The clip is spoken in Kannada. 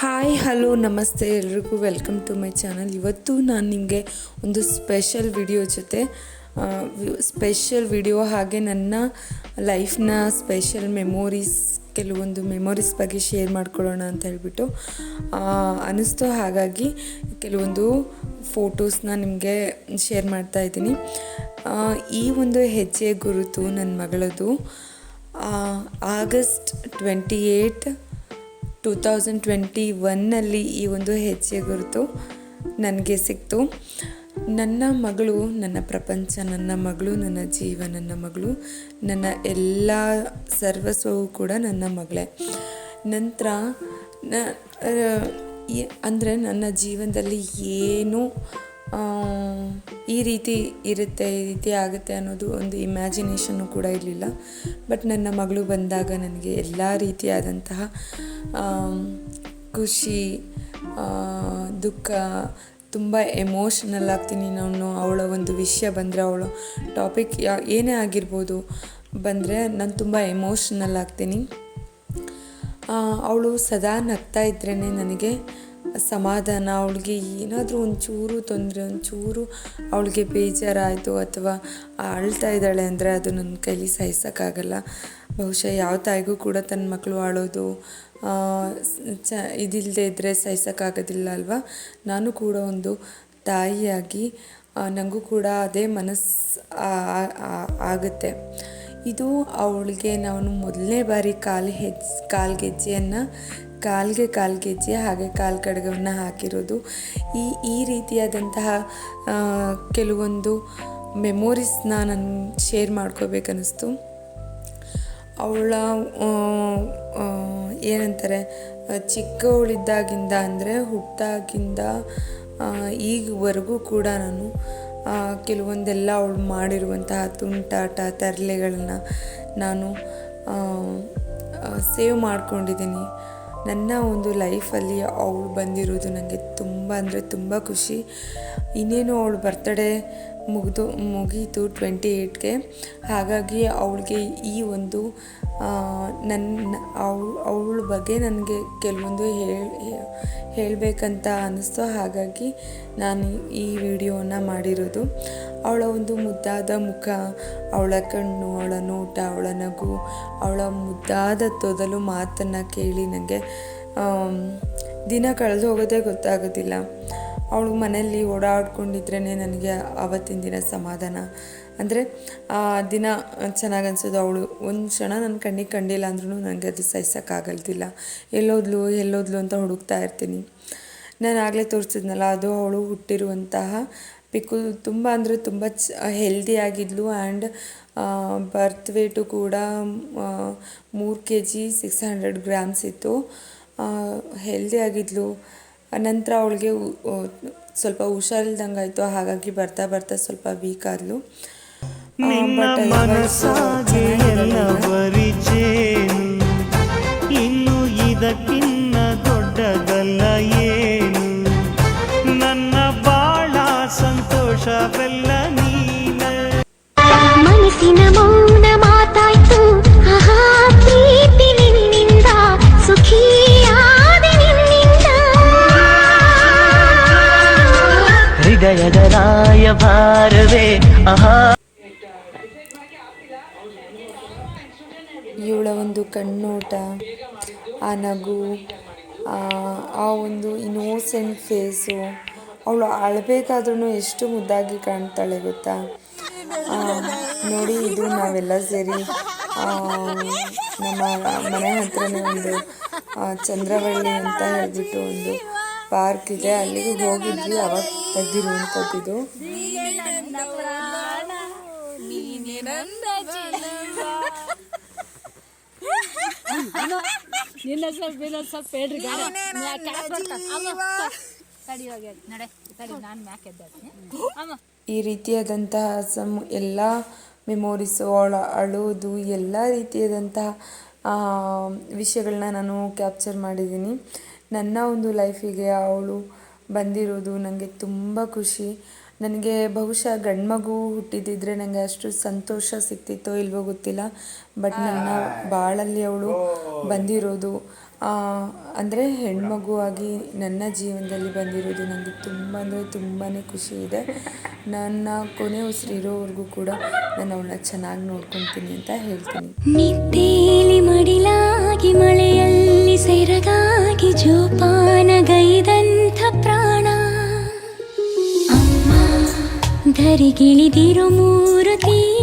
ಹಾಯ್, ಹಲೋ, ನಮಸ್ತೆ ಎಲ್ರಿಗೂ. ವೆಲ್ಕಮ್ ಟು ಮೈ ಚಾನಲ್ ಇವತ್ತು ನಾನು ನಿಮಗೆ ಒಂದು ಸ್ಪೆಷಲ್ ವಿಡಿಯೋ ಜೊತೆ ಸ್ಪೆಷಲ್ ವಿಡಿಯೋ ಹಾಗೆ ನನ್ನ ಲೈಫ್ನ ಸ್ಪೆಷಲ್ ಮೆಮೊರೀಸ್ ಕೆಲವೊಂದು ಮೆಮೊರೀಸ್ ಬಗ್ಗೆ ಶೇರ್ ಮಾಡ್ಕೊಳ್ಳೋಣ ಅಂತ ಹೇಳ್ಬಿಟ್ಟು ಅನ್ನಿಸ್ತು. ಹಾಗಾಗಿ ಕೆಲವೊಂದು ಫೋಟೋಸ್ನ ನಿಮಗೆ ಶೇರ್ ಮಾಡ್ತಾ ಇದ್ದೀನಿ. ಈ ಒಂದು ಹೆಜ್ಜೆ ಗುರುತು ನನ್ನ ಮಗಳದು August twenty eight two thousand twenty ಒನ್ನಲ್ಲಿ ಈ ಒಂದು ಹೆಜ್ಜೆ ಗುರುತು ನನಗೆ ಸಿಕ್ತು. ನನ್ನ ಮಗಳು, ನನ್ನ ಪ್ರಪಂಚ, ನನ್ನ ಮಗಳು, ನನ್ನ ಜೀವ, ನನ್ನ ಮಗಳು, ನನ್ನ ಎಲ್ಲ ಸರ್ವಸ್ವವು ಕೂಡ ನನ್ನ ಮಗಳೇ. ನಂತರ ನ ಅಂದರೆ ನನ್ನ ಜೀವನದಲ್ಲಿ ಏನು ಈ ರೀತಿ ಇರುತ್ತೆ, ಈ ರೀತಿ ಆಗುತ್ತೆ ಅನ್ನೋದು ಒಂದು ಇಮ್ಯಾಜಿನೇಷನ್ನು ಕೂಡ ಇರಲಿಲ್ಲ. ಬಟ್ ನನ್ನ ಮಗಳು ಬಂದಾಗ ನನಗೆ ಎಲ್ಲ ರೀತಿಯಾದಂತಹ ಖುಷಿ ದುಃಖ ತುಂಬ ಎಮೋಷ್ನಲ್ ಆಗ್ತೀನಿ ನಾನು. ಅವಳ ಒಂದು ವಿಷಯ ಬಂದರೆ, ಅವಳ ಟಾಪಿಕ್ ಯಾ, ಏನೇ ಆಗಿರ್ಬೋದು ಬಂದರೆ ನಾನು ತುಂಬ ಎಮೋಷ್ನಲ್ ಆಗ್ತೀನಿ. ಅವಳು ಸದಾ ನಗ್ತಾ ಇದ್ರೇ ನನಗೆ ಸಮಾಧಾನ, ಅವಳಿಗೆ ಏನಾದರೂ ಒಂಚೂರು ತೊಂದರೆ, ಒಂಚೂರು ಅವಳಿಗೆ ಬೇಜಾರಾಯಿತು ಅಥವಾ ಅಳ್ತಾ ಇದ್ದಾಳೆ ಅಂದರೆ ಅದು ನನ್ನ ಕೈಲಿ ಸಹಿಸೋಕ್ಕಾಗಲ್ಲ. ಬಹುಶಃ ಯಾವ ತಾಯಿಗೂ ಕೂಡ ತನ್ನ ಮಕ್ಕಳು ಆಳೋದು ಚ ಇದಿಲ್ಲದೆ ಇದ್ದರೆ ಸಹಿಸೋಕ್ಕಾಗೋದಿಲ್ಲ ಅಲ್ವಾ? ನಾನು ಕೂಡ ಒಂದು ತಾಯಿಯಾಗಿ ನನಗೂ ಕೂಡ ಅದೇ ಮನಸ್ಸು ಆಗುತ್ತೆ. ಇದು ಅವಳಿಗೆ ನಾನು ಮೊದಲನೇ ಬಾರಿ ಕಾಲು ಹೆಜ್ ಕಾಲ್ಗೆಜ್ಜೆಯನ್ನು ಕಾಲ್ಗೆ ಕಾಲ್ಗೆಜ್ಜೆ ಹಾಗೆ ಕಾಲು ಕಡಗವನ್ನು ಹಾಕಿರೋದು. ಈ ಈ ರೀತಿಯಾದಂತಹ ಕೆಲವೊಂದು ಮೆಮೊರೀಸ್ನ ನಾನು ಶೇರ್ ಮಾಡ್ಕೋಬೇಕನ್ನಿಸ್ತು. ಅವಳ ಏನಂತಾರೆ ಚಿಕ್ಕವಳಿದ್ದಾಗಿಂದ ಅಂದರೆ ಹುಟ್ಟಾಗಿಂದ ಈಗವರೆಗೂ ಕೂಡ ನಾನು ಕೆಲವೊಂದೆಲ್ಲ ಅವಳು ಮಾಡಿರುವಂತಹ ತುಂಟಾಟ, ತರಲೆಗಳನ್ನ ನಾನು ಸೇವ್ ಮಾಡ್ಕೊಂಡಿದ್ದೀನಿ. ನನ್ನ ಒಂದು ಲೈಫಲ್ಲಿ ಅವಳು ಬಂದಿರೋದು ನನಗೆ ತುಂಬ ಅಂದರೆ ತುಂಬ ಖುಷಿ. ಇನ್ನೇನು ಅವಳು ಬರ್ತಡೇ ಮುಗಿದು ಮುಗೀತು ಟ್ವೆಂಟಿ ಏಯ್ಟ್ಗೆ ಹಾಗಾಗಿ ಅವಳಿಗೆ ಈ ಒಂದು ನನ್ನ ಅವಳು, ಅವಳ ಬಗ್ಗೆ ನನಗೆ ಕೆಲವೊಂದು ಹೇಳಿ ಹೇಳಬೇಕಂತ ಅನ್ನಿಸ್ತು ಹಾಗಾಗಿ ನಾನು ಈ ವಿಡಿಯೋನ ಮಾಡಿರೋದು. ಅವಳ ಒಂದು ಮುದ್ದಾದ ಮುಖ, ಅವಳ ಕಣ್ಣು, ಅವಳ ನೋಟ, ಅವಳ ನಗು, ಅವಳ ಮುದ್ದಾದ ತೊದಲು ಮಾತನ್ನು ಕೇಳಿ ನನಗೆ ದಿನ ಕಳೆದು ಹೋಗೋದೇ ಗೊತ್ತಾಗೋದಿಲ್ಲ. ಅವಳು ಮನೆಯಲ್ಲಿ ಓಡಾಡ್ಕೊಂಡಿದ್ರೇ ನನಗೆ ಆವತ್ತಿನ ದಿನ ಸಮಾಧಾನ. ಅಂದರೆ ಆ ದಿನ ಚೆನ್ನಾಗಿ ಅನಿಸೋದು ಅವಳು. ಒಂದು ಕ್ಷಣ ನನ್ನ ಕಣ್ಣಿಗೆ ಕಂಡಿಲ್ಲ ಅಂದ್ರೂ ನನಗೆ ಅದು ಸಹಿಸೋಕ್ಕಾಗಲ್ದಿಲ್ಲ. ಎಲ್ಲೋದ್ಲು ಎಲ್ಲೋದ್ಲು ಅಂತ ಹುಡುಕ್ತಾ ಇರ್ತೀನಿ. ನಾನು ಆಗಲೇ ತೋರಿಸಿದ್ನಲ್ಲ, ಅದು ಅವಳು ಹುಟ್ಟಿರುವಂತಹ ಪಿಕ್ಕು ತುಂಬ ಅಂದರೆ ತುಂಬ ಚ ಹೆಲ್ದಿ ಆಗಿದ್ಲು ಆ್ಯಂಡ್ ಬರ್ತ್ ವೇಟು ಕೂಡ ಮೂರು K G six hundred grams ಇತ್ತು ಹೆಲ್ದಿ ಆಗಿದ್ಲು. ನಂತರ ಅವಳಿಗೆ ಸ್ವಲ್ಪ ಹುಷಾರಿಲ್ದಂಗೆ ಆಯಿತು ಹಾಗಾಗಿ ಬರ್ತಾ ಬರ್ತಾ ಸ್ವಲ್ಪ ವೀಕ್ ಆದ್ಲು. ಆ, ನಿನ್ನ but ಎಲ್ಲ ಚೆನ್ನಾಗಿದ್ದಾಳೆ. ಇನ್ನು ಇದಕ್ಕಿನ್ನ ದೊಡ್ಡದಲ್ಲ ಏನು? ನನ್ನ ಬಾಳ ಸಂತೋಷವೆಲ್ಲ ನೀನ. ಮನಸ್ಸಿನ ಹೃದಯದ ರಾಯಭಾರವೇ ಆಹಾ. ಇವಳ ಒಂದು ಕಣ್ಣೋಟ, ಆ ನಗು, ಆ ಆ ಒಂದು ಇನ್ನೋಸೆಂಟ್ ಫೇಸು ಅವಳು ಅಳಬೇಕಾದ್ರೂ ಎಷ್ಟು ಮುದ್ದಾಗಿ ಕಾಣ್ತಾಳೆ ಗೊತ್ತಾ? ನೋಡಿ, ಇದು ನಾವೆಲ್ಲ ಸೇರಿ ನಮ್ಮ ಮನೆ ಹತ್ರನೇ ಒಂದು ಚಂದ್ರವಳ್ಳಿ ಅಂತ ಹೇಳಿಬಿಟ್ಟು ಒಂದು ಪಾರ್ಕ್ ಇದೆ. ಅಲ್ಲಿಗೆ ಹೋಗಿದ್ವಿ. ಅವಾಗ ತೆಗ್ದಿರುವಂಥದ್ದು ನಿನ್ನ ಇನ್ನೊಂದು ಸ್ವಲ್ಪ ಹೇಳ್ರಿ ಈ ರೀತಿಯಾದಂತಹ ಸಮ್ ಎಲ್ಲ ಮೆಮೊರೀಸು ಅಳೋದು, ಎಲ್ಲ ರೀತಿಯಾದಂತಹ ವಿಷಯಗಳನ್ನ ನಾನು ಕ್ಯಾಪ್ಚರ್ ಮಾಡಿದ್ದೀನಿ. ನನ್ನ ಒಂದು ಲೈಫಿಗೆ ಅವಳು ಬಂದಿರೋದು ನನಗೆ ತುಂಬ ಖುಷಿ. ನನಗೆ ಬಹುಶಃ ಗಂಡ್ಮಗು ಹುಟ್ಟಿದ್ದಿದ್ರೆ ನನಗೆ ಅಷ್ಟು ಸಂತೋಷ ಸಿಗ್ತಿತ್ತೋ ಇಲ್ವೋ ಗೊತ್ತಿಲ್ಲ. ಬಟ್ ನನ್ನ ಬಾಳಲ್ಲಿ ಅವಳು ಬಂದಿರೋದು. ಅಂದರೆ ಹೆಣ್ಮಗುವಾಗಿ ನನ್ನ ಜೀವನದಲ್ಲಿ ಬಂದಿರೋದು ನನಗೆ ತುಂಬ ಅಂದರೆ ತುಂಬಾ ಖುಷಿ ಇದೆ. ನನ್ನ ಕೊನೆ ಉಸಿರಿರೋವರೆಗೂ ಕೂಡ ನಾನು ಅವಳನ್ನ ಚೆನ್ನಾಗಿ ನೋಡ್ಕೊತೀನಿ ಅಂತ ಹೇಳ್ತೀನಿ. ನಿದ್ದೇಲಿ ಮಡಿಲಾಗಿ ಮಳೆಯಲ್ಲಿ ಸೆರಗಾಗಿ ಜೋಪಾನಗೈದಂಥ ಪ್ರಾಣ. ಧರಿಗಿಳಿದಿರೋ ಮೂರು ತೀರ